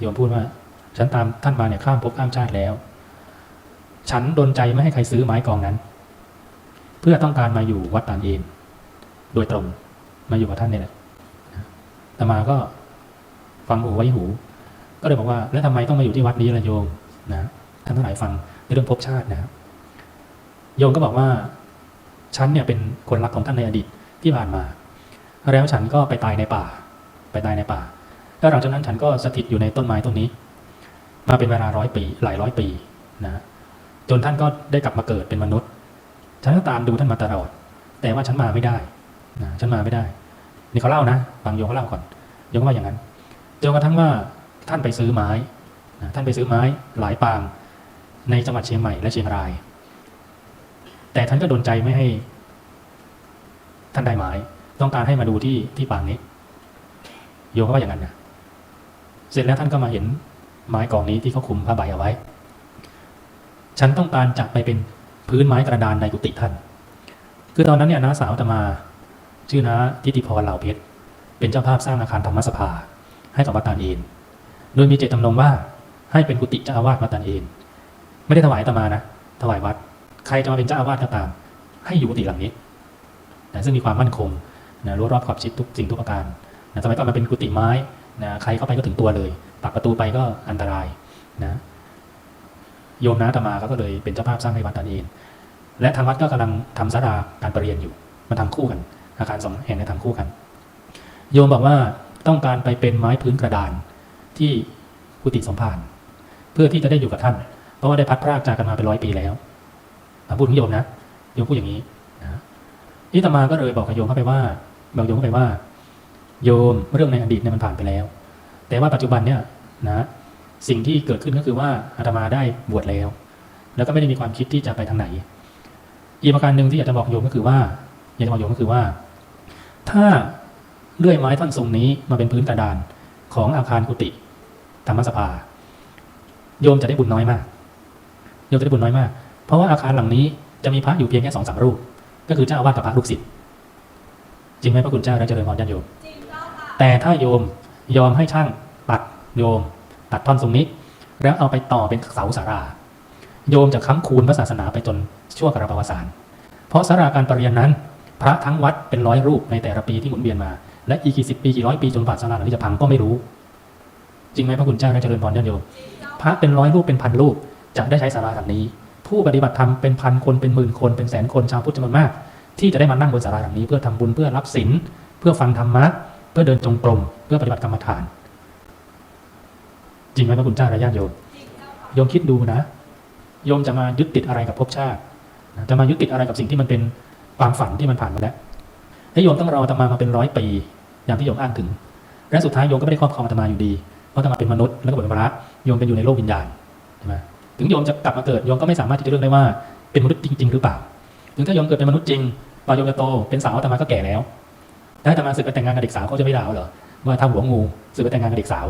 โยมพูดว่า ฉันตามท่านมาเนี่ยข้ามภพข้ามชาติแล้ว ฉันดนใจไม่ให้ใครซื้อไม้กองนั้น เพื่อต้องการมาอยู่วัดตานเอนโดยตรงมาอยู่กับท่านเนี่ยแหละแต่มาก็ฟังหูไว้หู ก็เลยบอกว่า แล้วทำไมต้องมาอยู่ที่วัดนี้ล่ะโยมนะท่านทั้งหลายฟังในเรื่องภพชาตินะโยมก็บอกว่าฉันเนี่ยเป็นคนรักของท่านในอดีตที่ผ่านมา แล้วฉันก็ไปตายในป่า ไปตายในป่า แล้วหลังจากนั้นฉันก็สถิตอยู่ในต้นไม้ต้นนี้ มาเป็นเวลาร้อยปี หลายร้อยปีนะจนท่านก็ได้กลับมาเกิดเป็นมนุษย์ฉันก็ตามดูท่านมาตลอด แต่ว่าฉันมาไม่ได้นะฉันมาไม่ได้ นี่เขาเล่านะฟังโยมเขาเล่าก่อนโยมก็ว่าอย่างนั้นจนกระทั่งว่าท่านไปซื้อไม้นะท่านไปซื้อไม้หลายปาง ในจังหวัดเชียงใหม่และเชียงราย แต่ท่านก็ดนใจไม่ให้ ท่านได้ไม้ต้องการให้มาดูที่ที่ปางนี้โยมก็ว่าอย่างนั้นนะ สร็จแล้วท่านก็มาเห็นไม้กองนี้ที่เขาคุมผ้าใบเอาไว้ ฉันต้องการจะไปเป็นพื้นไม้กระดานในกุฏิท่าน คือตอนนั้นเนี่ยน้าสาวตมา ชื่อน้าทิติพรเหล่าเพชร เป็นเจ้าภาพสร้างอาคารธรรมสภา ให้กับวัดตาลเอนโดยมีเจตจำนงว่าให้เป็นกุฏิเจ้าอาวาสวัดตาลเอนไม่ได้ถวายตมานะ ถวายวัด ใครจะมาเป็นเจ้าอาวาสก็ตาม ให้อยู่กุฏิหลังนี้นะซึ่งมีความมั่นคงนะรั้รอบขอบชิดทุกสิ่งทุกประการนะสมัยก่อนมันเป็นกุฏิไม้ นะใครเข้าไปก็ถึงตัวเลย ปักประตูไปก็อันตรายนะโยมน้าตมาก็เลยเป็นเจ้าภาพสร้างให้วัดตนเอง และทางวัดก็กำลังทำศาลาการประเรียนอยู่มาทำคู่กัน อาคารสองแห่งในทำคู่กัน โยมบอกว่าต้องการไปเป็นไม้พื้นกระดานที่กุฏิสมภารเพื่อที่จะได้อยู่กับท่าน เพราะว่าได้พัดพรากจากกันมาเป็นร้อยปีแล้วพูดถึงโยมนะโยมพูดอย่างนี้นะที่ตมาก็เลยบอกกับโยมเข้าไปว่าบอกโยมเข้าไปว่า โยมเรื่องในอดีตเนี่ยมันผ่านไปแล้ว แต่ว่าปัจจุบันเนี่ยนะสิ่งที่เกิดขึ้นก็คือว่าอาตมาได้บวชแล้ว แล้วก็ไม่ได้มีความคิดที่จะไปทางไหน อีกประการหนึ่งที่อยากจะบอกโยมก็คือว่าอยากจะบอกโยมก็คือว่า ถ้าเลื่อยไม้ท่อนทรงนี้มาเป็นพื้นกระดานของอาคารกุฏิธรรมสภา โยมจะได้บุญน้อยมาก โยมจะได้บุญน้อยมาก เพราะว่าอาคารหลังนี้จะมีพระอยู่เพียงแค่สองสามรูป ก็คือเจ้าอาวาสกับพระลูกศิษย์จริงไหมพระคุณเจ้าและเจริญพรญาติโยม แต่ถ้าโยมยอมให้ช่างตัดโยม ตัดท่อนตรงนี้ แล้วเอาไปต่อเป็นเสาสารา โยมจะค้ำคูณพระศาสนาไปจนชั่วกระประวัติศาสตร์เพราะสาราการประเรียนนั้น พระทั้งวัดเป็นร้อยรูปในแต่ละปีที่หมุนเวียนมา และอีกกี่สิบปีกี่ร้อยปีจนผ่าสาราหลังนี้จะพังก็ไม่รู้ จริงไหมพระคุณเจ้าและเจริญพรญาติโยม พระเป็นร้อยรูปเป็นพันรูปจะได้ใช้สาราหลังนี้ ผู้ปฏิบัติธรรมเป็นพันคนเป็นหมื่นคนเป็นแสนคนชาวพุทธจำนวนมาก ที่จะได้มานั่งบนสาราหลังนี้เพื่อทำบุญเพื่อรับศีลเพื่อฟังธรรมะเพื่อเดินจงกรมเพื่อปฏิบัติกรรมฐาน จริงไหมพระคุณเจ้าและญาติโยมโยมคิดดูนะโยมจะมายึดติดอะไรกับภพชาติจะมายึดติดอะไรกับสิ่งที่มันเป็นความฝันที่มันผ่านมาแล้วให้โยมต้องรออาตมามาเป็นร้อยปี อย่างที่โยมอ้างถึง และสุดท้ายโยมก็ไม่ได้ครอบครองอาตมาอยู่ดี เพราะอาตมาเป็นมนุษย์แล้วก็เป็นพระโยมเป็นอยู่ในโลกวิญญาณใช่ไหมถึงโยมจะกลับมาเกิดโยมก็ไม่สามารถที่จะเลือกได้ว่าเป็นมนุษย์จริง ๆ หรือเปล่า ถึงถ้าโยมเกิดเป็นมนุษย์จริงตอนโยมจะโตเป็นสาวอาตมาก็แก่แล้ว ถ้าอาตมาสึกไปแต่งงานกับเด็กสาวเขาจะไม่ด่าเหรอว่าทำหัวงูสึกไปแต่งงานกับเด็กสาว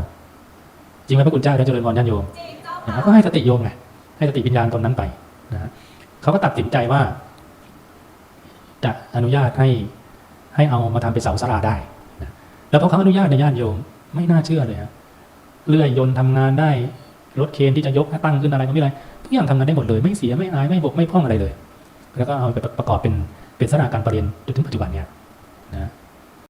จริงไหมพระคุณเจ้าและเจริญพรญาติโยมนะก็ให้สติโยมไงให้สติวิญญาณตนนั้นไปนะฮะเขาก็ตัดสินใจว่า จะอนุญาตให้ให้เอามาทำเป็นเสาสลาได้นะแล้วพอเขาอนุญาตในญาติโยมไม่น่าเชื่อเลยฮะเลื่อยยนต์ทำงานได้รถเคนที่จะยกให้ตั้งขึ้นอะไรก็ไม่ไรทุกอย่างทำงานได้หมดเลยไม่เสียไม่อายไม่บกไม่พร่องอะไรเลย แล้วก็เอาไปประกอบเป็นเป็นสถานการประเรียนจนถึงปัจจุบันเนี่ยนะ